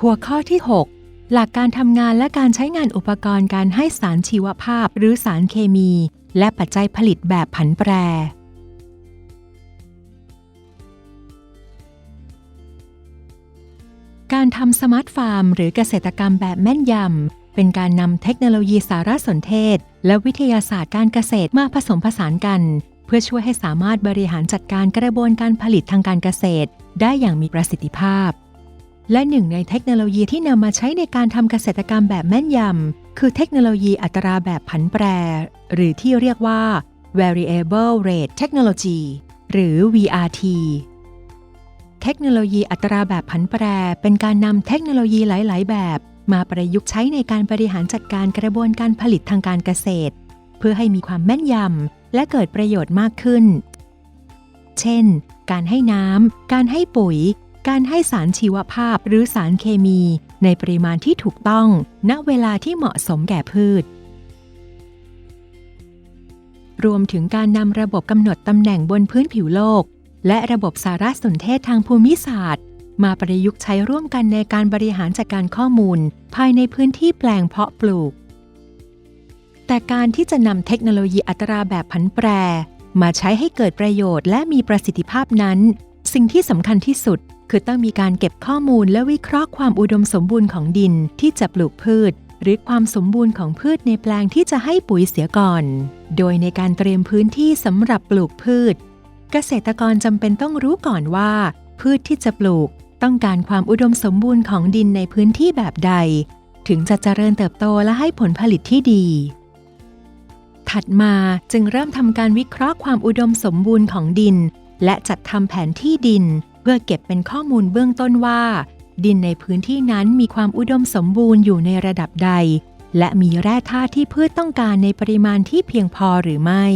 หัวข้อที่ 6 หลักการทำงานและการใช้งานอุปกรณ์การให้สารชีวภาพหรือสารเคมี และปัจจัยผลิตแบบผันแปร การทำสมาร์ทฟาร์ม หรือเกษตรกรรมแบบแม่นยำ เป็นการนำเทคโนโลยีสารสนเทศ และวิทยาศาสตร์การเกษตรมาผสมผสานกัน เพื่อช่วยให้สามารถบริหารจัดการกระบวนการผลิตทางการเกษตร ได้อย่างมีประสิทธิภาพ และหนึ่งในเทคโนโลยีที่นำมาใช้ในการทำเกษตรกรรมแบบแม่นยำ คือเทคโนโลยีอัตราแบบผันแปร หรือที่เรียกว่า variable rate technology หรือ VRT เทคโนโลยีอัตราแบบผันแปร เป็นการนำเทคโนโลยีหลาย ๆ แบบ มาประยุกต์ใช้ในการบริหารจัดการกระบวนการผลิตทางการเกษตร เพื่อให้มีความแม่นยำและเกิดประโยชน์มากขึ้น เช่น การให้น้ำ การให้ปุ๋ย การให้สารชีวภาพหรือสารเคมี ในปริมาณที่ถูกต้อง ณเวลาที่เหมาะสมแก่พืช รวมถึงการนำระบบกำหนดตำแหน่งบนพื้นผิวโลก และระบบสารสนเทศทางภูมิศาสตร์ มาประยุกต์ใช้ร่วมกันในการบริหารจัดการข้อมูล ภายในพื้นที่แปลงเพาะปลูก แต่การที่จะนำเทคโนโลยีอัตราแบบผันแปร มาใช้ให้เกิดประโยชน์และมีประสิทธิภาพนั้น สิ่งที่สำคัญที่สุด คือต้องมีการเก็บข้อมูลและวิเคราะห์ความอุดมสมบูรณ์ของดินที่จะปลูกพืช หรือความสมบูรณ์ของพืชในแปลงที่จะให้ปุ๋ยเสียก่อน โดยในการเตรียมพื้นที่สำหรับปลูกพืช เกษตรกรจำเป็นต้องรู้ก่อนว่า พืชที่จะปลูก ต้องการความอุดมสมบูรณ์ของดินในพื้นที่แบบใด ถึงจะเจริญเติบโตและให้ผลผลิตที่ดี ถัดมาจึงเริ่มทำการวิเคราะห์ความอุดมสมบูรณ์ของดิน และจัดทำแผนที่ดิน เพื่อเก็บเป็นข้อมูลเบื้องต้นว่า ดินในพื้นที่นั้นมีความอุดมสมบูรณ์อยู่ในระดับใด และมีแร่ธาตุที่พืชต้องการในปริมาณที่เพียงพอหรือไม่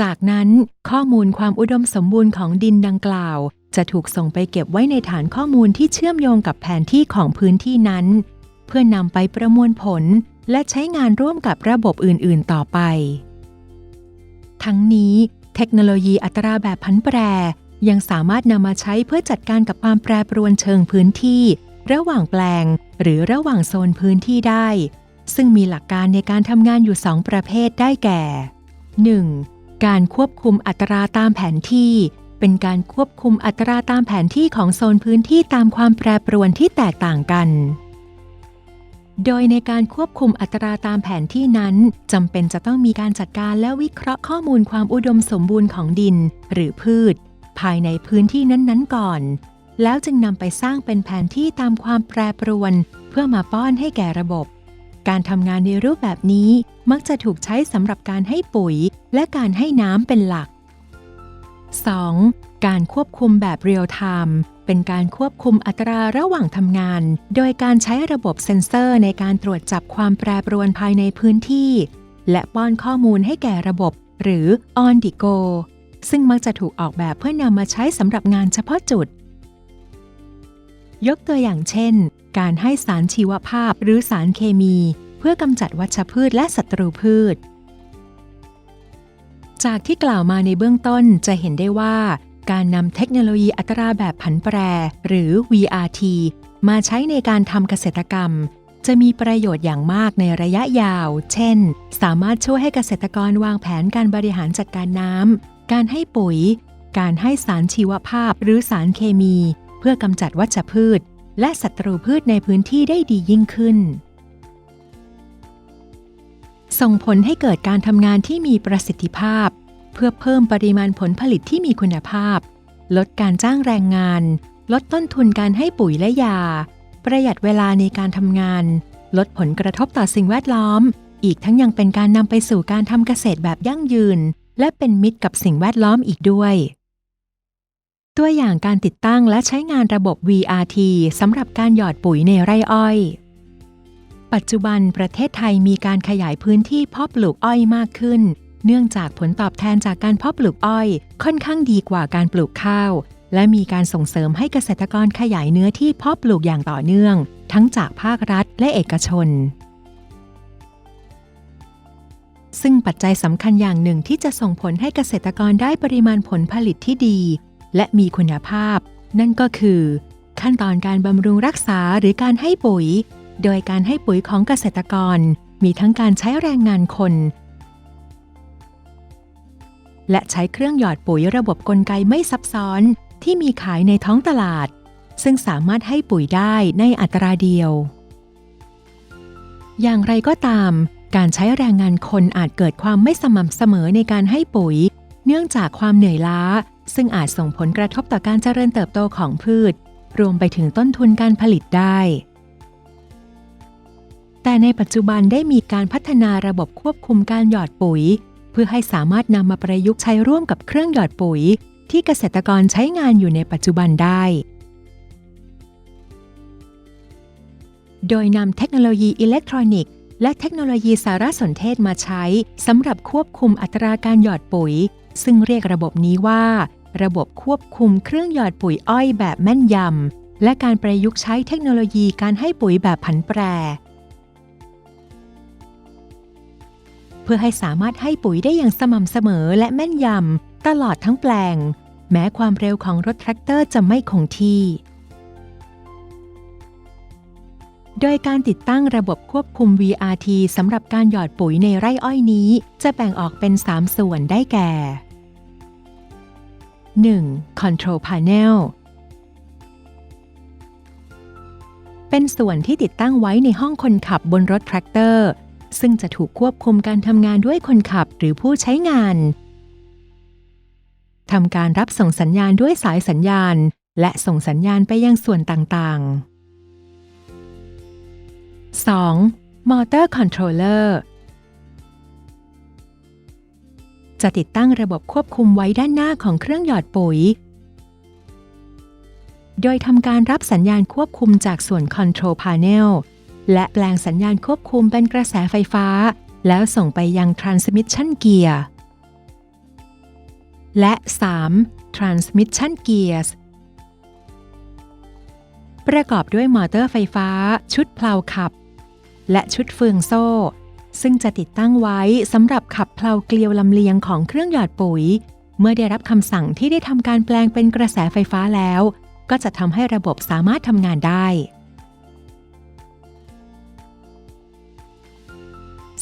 จากนั้นข้อมูลความอุดมสมบูรณ์ของดินดังกล่าว จะถูกส่งไปเก็บไว้ในฐานข้อมูลที่เชื่อมโยงกับแผนที่ของพื้นที่นั้น เพื่อนำไปประมวลผลและใช้งานร่วมกับระบบอื่น ๆ ต่อไป ทั้งนี้ เทคโนโลยีอัตราแบบพันแปร ยังสามารถนำมาใช้เพื่อจัดการกับความแปรปรวนเชิงพื้นที่ ระหว่างแปลง หรือระหว่างโซนพื้นที่ได้ ซึ่งมีหลักการในการทำงานอยู่ 2 ประเภทได้แก่ 1. การควบคุมอัตราตามแผนที่ เป็นการควบคุมอัตราตามแผนที่ของโซนพื้นที่ตามความแปรปรวนที่แตกต่างกัน โดยในการควบคุมอัตราตามแผนที่นั้นจำเป็นจะต้องมีการจัดการและวิเคราะห์ข้อมูลความอุดมสมบูรณ์ของดิน หรือพืช ภายในพื้นที่นั้นๆก่อน แล้วจึงนำไปสร้างเป็นแผนที่ตามความแปรปรวน เพื่อมาป้อนให้แก่ระบบ การทำงานในรูปแบบนี้มักจะถูกใช้สำหรับการให้ปุ๋ย และการให้น้ำเป็นหลัก 2. การควบคุมแบบเรียลไทม์ เป็นการควบคุมอัตราระหว่างทำงาน โดยการใช้ระบบเซ็นเซอร์ในการตรวจจับความแปรปรวนภายในพื้นที่ และป้อนข้อมูลให้แก่ระบบ หรือ on the go ซึ่งมักจะถูกออกแบบเพื่อนำมาใช้สำหรับงานเฉพาะจุด ยกตัวอย่างเช่น การให้สารชีวภาพหรือสารเคมี เพื่อกำจัดวัชพืชและศัตรูพืช จากที่กล่าวมาในเบื้องต้นจะเห็นได้ว่า การนำเทคโนโลยีอัตราแบบผันแปร หรือ VRT มาใช้ในการทำเกษตรกรรม จะมีประโยชน์อย่างมากในระยะยาว เช่น สามารถช่วยให้เกษตรกรวางแผนการบริหารจัดการน้ำ การให้ปุ๋ย การให้สารชีวภาพหรือสารเคมี เพื่อกำจัดวัชพืช และศัตรูพืชในพื้นที่ได้ดียิ่งขึ้น ส่งผลให้เกิดการทำงานที่มีประสิทธิภาพ พื่อเพิ่มปริมาณผลผลิตที่มีคุณภาพ ลดการจ้างแรงงาน ลดต้นทุนการให้ปุ๋ยและยา ประหยัดเวลาในการทำงาน ลดผลกระทบต่อสิ่งแวดล้อม อีกทั้งยังเป็นการนำไปสู่การทำเกษตรแบบยั่งยืน และเป็นมิตรกับสิ่งแวดล้อมอีกด้วย ตัวอย่างการติดตั้งและใช้งานระบบ VRT สำหรับการหยอดปุ๋ยในไร่อ้อยปัจจุบันประเทศไทยมีการขยายพื้นที่เพาะปลูกอ้อยมากขึ้น เนื่องจากผลตอบแทนจากการเพาะปลูกอ้อยค่อนข้างดีกว่าการปลูกข้าว และมีการส่งเสริมให้เกษตรกรขยายเนื้อที่เพาะปลูกอย่างต่อเนื่อง ทั้งจากภาครัฐและเอกชน ซึ่งปัจจัยสำคัญอย่างหนึ่งที่จะส่งผลให้เกษตรกรได้ปริมาณผลผลิตที่ดี และมีคุณภาพ นั่นก็คือ ขั้นตอนการบำรุงรักษาหรือการให้ปุ๋ย โดยการให้ปุ๋ยของเกษตรกร มีทั้งการใช้แรงงานคน และใช้เครื่องหยอดปุ๋ยระบบกลไกไม่ซับซ้อนที่มีขายในท้องตลาด ซึ่งสามารถให้ปุ๋ยได้ในอัตราเดียว อย่างไรก็ตาม การใช้แรงงานคนอาจเกิดความไม่สม่ำเสมอในการให้ปุ๋ย เนื่องจากความเหนื่อยล้า ซึ่งอาจส่งผลกระทบต่อการเจริญเติบโตของพืช รวมไปถึงต้นทุนการผลิตได้ แต่ในปัจจุบันได้มีการพัฒนาระบบควบคุมการหยอดปุ๋ย พื่อให้สามารถนำมาประยุกต์ใช้ร่วมกับเครื่องหยอดปุ๋ย ที่เกษตรกรใช้งานอยู่ในปัจจุบันได้ โดยนำเทคโนโลยีอิเล็กทรอนิกส์และเทคโนโลยีสารสนเทศมาใช้สำหรับควบคุมอัตราการหยอดปุ๋ย ซึ่งเรียกระบบนี้ว่า ระบบควบคุมเครื่องหยอดปุ๋ยอ้อยแบบแม่นยำและการประยุกต์ใช้เทคโนโลยีการให้ปุ๋ยแบบผันแปร พื่อให้สามารถให้ปุ๋ยได้อย่างสม่ำเสมอและแม่นยำตลอดทั้งแปลง แม้ความเร็วของรถแทรกเตอร์จะไม่คงที่ โดยการติดตั้งระบบควบคุม VRT สำหรับการหยอดปุ๋ยในไร่อ้อยนี้ จะแบ่งออกเป็น 3 ส่วนได้แก่ 1. Control Panel เป็นส่วนที่ติดตั้งไว้ในห้องคนขับบนรถแทรกเตอร์ ซึ่งจะถูกควบคุมการทำงานด้วยคนขับหรือผู้ใช้งานทำการรับส่งสัญญาณด้วยสายสัญญาณ และส่งสัญญาณไปยังส่วนต่างๆ 2. Motor Controller จะติดตั้งระบบควบคุมไว้ด้านหน้าของเครื่องหยอดปุ๋ย โดยทำการรับสัญญาณควบคุมจากส่วน Control Panel และแปลงสัญญาณควบคุมเป็นกระแสไฟฟ้า แล้วส่งไปยัง Transmission Gear และ 3. Transmission Gears ประกอบด้วยมอเตอร์ไฟฟ้า ชุดเพลาขับ และชุดเฟืองโซ่ ซึ่งจะติดตั้งไว้สำหรับขับเพลาเกลียวลำเลียงของเครื่องหยอดปุ๋ย เมื่อได้รับคำสั่งที่ได้ทำการแปลงเป็นกระแสไฟฟ้าแล้ว ก็จะทำให้ระบบสามารถทำงานได้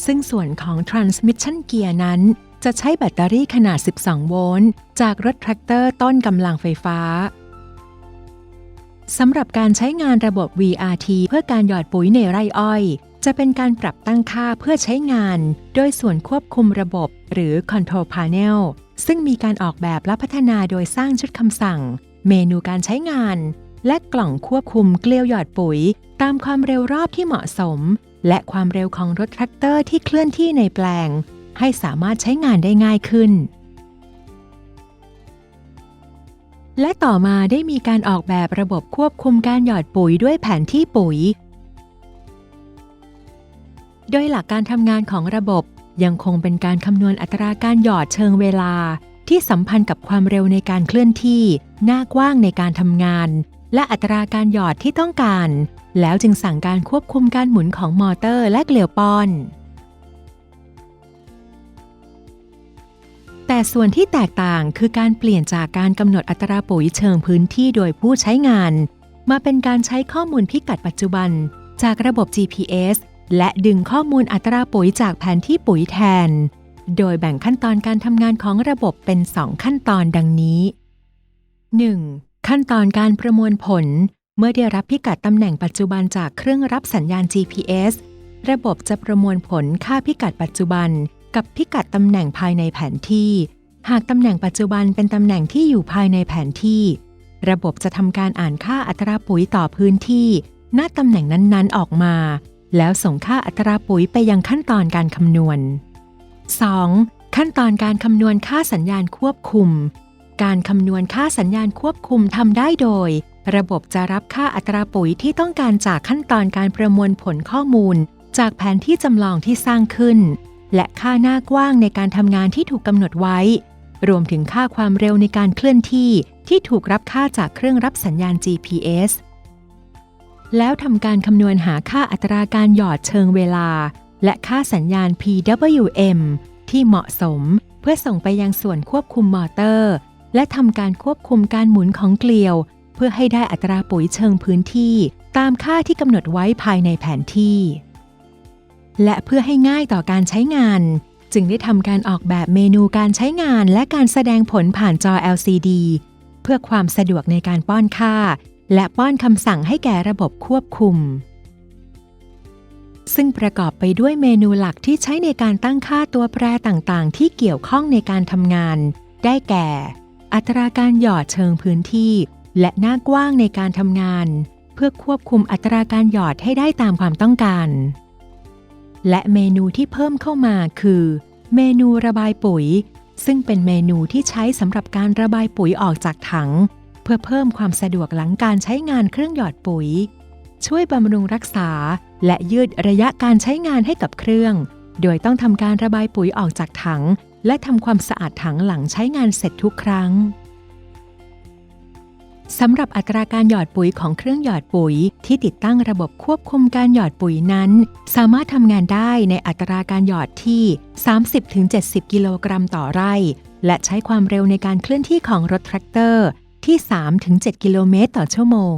ซึ่งส่วนของ Transmission Gear นั้น จะใช้แบตเตอรี่ขนาด 12 โวลต์ จากรถแทรกเตอร์ต้นกำลังไฟฟ้าสำหรับการใช้งานระบบ VRT เพื่อการหยอดปุ๋ยในไร่อ้อย จะเป็นการปรับตั้งค่าเพื่อใช้งาน โดยส่วนควบคุมระบบหรือ Control Panel ซึ่งมีการออกแบบและพัฒนาโดยสร้างชุดคำสั่ง เมนูการใช้งาน และกล่องควบคุมเกลียวหยอดปุ๋ย ตามความเร็วรอบที่เหมาะสม และความเร็วของรถแทรกเตอร์ที่เคลื่อนที่ในแปลง ให้สามารถใช้งานได้ง่ายขึ้น และต่อมาได้มีการออกแบบระบบควบคุมการหยอดปุ๋ยด้วยแผนที่ปุ๋ย โดยหลักการทำงานของระบบยังคงเป็นการคำนวณอัตราการหยอดเชิงเวลา ที่สัมพันธ์กับความเร็วในการเคลื่อนที่ หน้ากว้างในการทำงาน และอัตราการหยอดที่ต้องการ แล้วจึงสั่งการควบคุมการหมุนของมอเตอร์และเกลียวปอน แต่ส่วนที่แตกต่างคือการเปลี่ยนจากการกำหนดอัตราปุ๋ยเชิงพื้นที่โดยผู้ใช้งาน มาเป็นการใช้ข้อมูลพิกัดปัจจุบัน จากระบบ GPS และดึงข้อมูลอัตราปุ๋ยจากแผนที่ปุ๋ยแทน โดยแบ่งขั้นตอนการทำงานของระบบเป็น 2 ขั้นตอนดังนี้ 1. ขั้นตอนการประมวลผล เมื่อได้รับพิกัดตำแหน่งปัจจุบันจากเครื่องรับสัญญาณ GPS ระบบจะประมวลผลค่าพิกัดปัจจุบัน กับพิกัดตำแหน่งภายในแผนที่ หากตำแหน่งปัจจุบันเป็นตำแหน่งที่อยู่ภายในแผนที่ ระบบจะทำการอ่านค่าอัตราปุ๋ยต่อพื้นที่ณตำแหน่งนั้นๆออกมา แล้วส่งค่าอัตราปุ๋ยไปยังขั้นตอนการคำนวณ 2. ขั้นตอนการคำนวณค่าสัญญาณควบคุม การคำนวณค่าสัญญาณควบคุมทำได้โดย ระบบจะรับค่าอัตราปุ๋ยที่ต้องการจากขั้นตอนการประมวลผลข้อมูล จากแผนที่จำลองที่สร้างขึ้น และค่าหน้ากว้างในการทำงานที่ถูกกำหนดไว้ รวมถึงค่าความเร็วในการเคลื่อนที่ที่ถูกรับค่าจากเครื่องรับสัญญาณ GPS แล้วทำการคำนวณหาค่าอัตราการหยอดเชิงเวลา และค่าสัญญาณ PWM ที่เหมาะสม เพื่อส่งไปยังส่วนควบคุมมอเตอร์ และทำการควบคุมการหมุนของเกลียว เพื่อให้ได้อัตราปุ๋ยเชิงพื้นที่ตามค่าที่กำหนดไว้ภายในแผนที่ และเพื่อให้ง่ายต่อการใช้งาน จึงได้ทำการออกแบบเมนูการใช้งานและการแสดงผลผ่านจอ LCD เพื่อความสะดวกในการป้อนค่า และป้อนคำสั่งให้แก่ระบบควบคุม ซึ่งประกอบไปด้วยเมนูหลักที่ใช้ในการตั้งค่าตัวแปรต่างๆ ที่เกี่ยวข้องในการทำงาน ได้แก่ อัตราการหยอดเชิงพื้นที่ และหน้ากว้างในการทำงาน เพื่อควบคุมอัตราการหยอดให้ได้ตามความต้องการ และเมนูที่เพิ่มเข้ามาคือ เมนูระบายปุ๋ย ซึ่งเป็นเมนูที่ใช้สำหรับการระบายปุ๋ยออกจากถัง เพื่อเพิ่มความสะดวกหลังการใช้งานเครื่องหยอดปุ๋ย ช่วยบำรุงรักษา และยืดระยะการใช้งานให้กับเครื่อง โดยต้องทำการระบายปุ๋ยออกจากถัง และทำความสะอาดถังหลังใช้งานเสร็จทุกครั้ง สำหรับอัตราการหยอดปุ๋ยของเครื่องหยอดปุ๋ย ที่ติดตั้งระบบควบคุมการหยอดปุ๋ยนั้น สามารถทำงานได้ในอัตราการหยอดที่ 30-70 กิโลกรัมต่อไร่ และใช้ความเร็วในการเคลื่อนที่ของรถแทรกเตอร์ ที่ 3-7 กิโลเมตรต่อชั่วโมง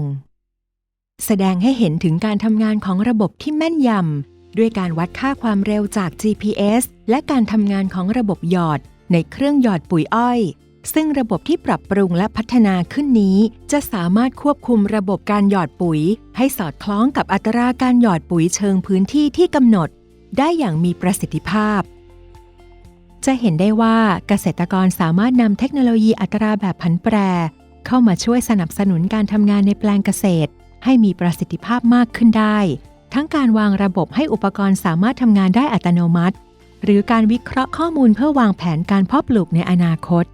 แสดงให้เห็นถึงการทำงานของระบบที่แม่นยำด้วยการวัดค่าความเร็วจาก GPS และการทำงานของระบบหยอด ในเครื่องหยอดปุ๋ยอ้อย ซึ่งระบบที่ปรับปรุงและพัฒนาขึ้นนี้ จะสามารถควบคุมระบบการหยอดปุ๋ย ให้สอดคล้องกับอัตราการหยอดปุ๋ยเชิงพื้นที่ที่กำหนด ได้อย่างมีประสิทธิภาพ จะเห็นได้ว่าเกษตรกรสามารถนำเทคโนโลยีอัตราแบบผันแปร เข้ามาช่วยสนับสนุนการทำงานในแปลงเกษตร ให้มีประสิทธิภาพมากขึ้นได้ ทั้งการวางระบบให้อุปกรณ์สามารถทำงานได้อัตโนมัติ หรือการวิเคราะห์ข้อมูลเพื่อวางแผนการเพาะปลูกในอนาคต